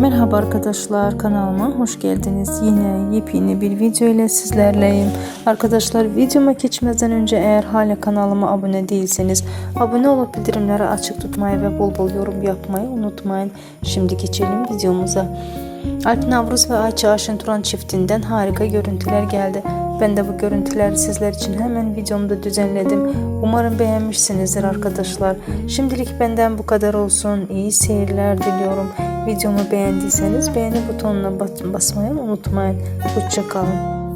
Merhaba arkadaşlar kanalıma hoş geldiniz. Yine yepyeni bir video ile sizlerleyim. Arkadaşlar videoma geçmeden önce eğer hala kanalıma abone değilseniz abone olup bildirimleri açık tutmayı ve bol bol yorum yapmayı unutmayın. Şimdi geçelim videomuza. Alp Navruz ve Ayça Aşın Turan çiftinden harika görüntüler geldi. Ben de bu görüntüleri sizler için hemen videomda düzenledim. Umarım beğenmişsinizdir arkadaşlar. Şimdilik benden bu kadar olsun. İyi seyirler diliyorum. Videomu beğendiyseniz beğeni butonuna bas- basmayı unutmayın. Hoşçakalın.